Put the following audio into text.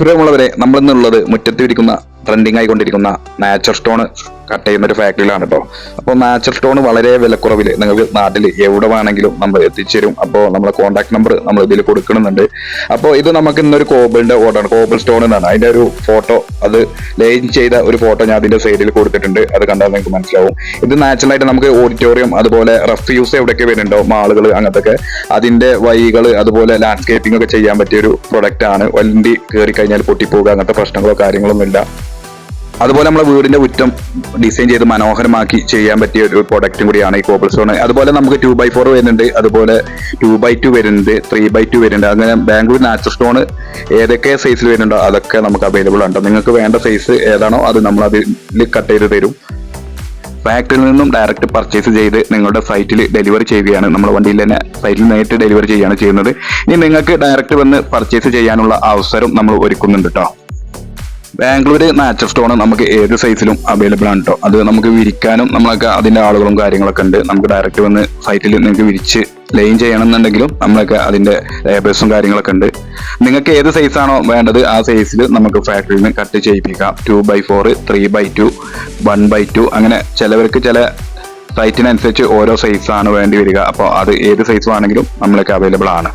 പ്രിയമുള്ളവരെ നമ്മളിന്നുള്ളത് മുറ്റത്തിരിക്കുന്ന ട്രെൻഡിങ് ആയിക്കൊണ്ടിരിക്കുന്ന നാച്ചർ സ്റ്റോൺ കട്ട് ചെയ്യുന്ന ഒരു ഫാക്ടറിയിലാണ് കേട്ടോ അപ്പോൾ നാച്ചുറൽ സ്റ്റോൺ വളരെ വിലക്കുറവിൽ നിങ്ങൾക്ക് നാട്ടിൽ എവിടെ വേണമെങ്കിലും നമ്മൾ എത്തിച്ചേരും. അപ്പോൾ നമ്മളെ കോൺടാക്ട് നമ്പർ നമ്മൾ ഇതിൽ കൊടുക്കുന്നുണ്ട്. അപ്പോൾ ഇത് നമുക്ക് ഇന്നൊരു കോബിളിന്റെ ഓർഡറാണ് കോബിൾ സ്റ്റോൺ എന്നാണ്. അതിന്റെ ഒരു ഫോട്ടോ അത് ലൈൻ ചെയ്ത ഒരു ഫോട്ടോ ഞാൻ അതിന്റെ സൈഡിൽ കൊടുത്തിട്ടുണ്ട്. അത് കണ്ടാൽ നിങ്ങൾക്ക് മനസ്സിലാവും. ഇത് നാച്ചുറൽ ആയിട്ട് നമുക്ക് ഓഡിറ്റോറിയം അതുപോലെ റഫ് യൂസ് എവിടെയൊക്കെ വരുന്നുണ്ടോ മാളുകൾ അങ്ങനത്തെ അതിന്റെ വഴികൾ അതുപോലെ ലാൻഡ്സ്കേപ്പിംഗ് ഒക്കെ ചെയ്യാൻ പറ്റിയ ഒരു പ്രൊഡക്റ്റ് ആണ്. വണ്ടി കയറി കഴിഞ്ഞാൽ പൊട്ടിപ്പോകുക അങ്ങനത്തെ പ്രശ്നങ്ങളോ കാര്യങ്ങളൊന്നും ഇല്ല അതുപോലെ നമ്മളെ വീടിന്റെ മുറ്റം ഡിസൈൻ ചെയ്ത് മനോഹരമാക്കി ചെയ്യാൻ പറ്റിയ ഒരു പ്രൊഡക്റ്റും കൂടിയാണ് ഈ കോബിൾ സ്റ്റോൺ അതുപോലെ നമുക്ക് ടു ബൈ ഫോർ വരുന്നുണ്ട്. അതുപോലെ ടു ബൈ ടു വരുന്നുണ്ട് ത്രീ ബൈ ടു വരുന്നുണ്ട്. അങ്ങനെ ബാംഗ്ലൂർ നാച്ചുറൽ സ്റ്റോൺ ഏതൊക്കെ സൈസിൽ വരുന്നുണ്ടോ അതൊക്കെ നമുക്ക് അവൈലബിൾ ഉണ്ട്. നിങ്ങൾക്ക് വേണ്ട സൈസ് ഏതാണോ അത് നമ്മൾ അതിൽ കട്ട് ചെയ്ത് തരും. ഫാക്ടറിയിൽ നിന്നും ഡയറക്റ്റ് പർച്ചേസ് ചെയ്ത് നിങ്ങളുടെ സൈറ്റിൽ ഡെലിവറി ചെയ്യുകയാണ്. നമ്മുടെ വണ്ടിയിൽ തന്നെ സൈറ്റിൽ നേരിട്ട് ഡെലിവറി ചെയ്യുകയാണ് ചെയ്യുന്നത്. ഇനി നിങ്ങൾക്ക് ഡയറക്റ്റ് വന്ന് പർച്ചേസ് ചെയ്യാനുള്ള അവസരം നമ്മൾ ഒരുക്കുന്നുണ്ട് കേട്ടോ ബാംഗ്ലൂർ നാച്ചർ സ്റ്റോൺ നമുക്ക് ഏത് സൈസിലും അവൈലബിൾ ആണ് കേട്ടോ അത് നമുക്ക് വിരിക്കാനും നമ്മളൊക്കെ അതിന്റെ ആളുകളും കാര്യങ്ങളൊക്കെ ഉണ്ട്. നമുക്ക് ഡയറക്റ്റ് വന്ന് സൈറ്റിൽ നിങ്ങൾക്ക് വിരിച്ച് ലൈൻ ചെയ്യണമെന്നുണ്ടെങ്കിലും നമ്മളൊക്കെ അതിന്റെ ലേബേഴ്സും കാര്യങ്ങളൊക്കെ ഉണ്ട്. നിങ്ങൾക്ക് ഏത് സൈസാണോ വേണ്ടത് ആ സൈസിൽ നമുക്ക് ഫാക്ടറിയിൽ നിന്ന് cut ചെയ്യിപ്പിക്കാം. Two by four three by two one by two അങ്ങനെ ചിലവർക്ക് ചില സൈറ്റിനനുസരിച്ച് ഓരോ സൈസാണ് വേണ്ടി വരിക. അപ്പോൾ അത് ഏത് സൈസ് ആണെങ്കിലും നമ്മളൊക്കെ അവൈലബിൾ ആണ്.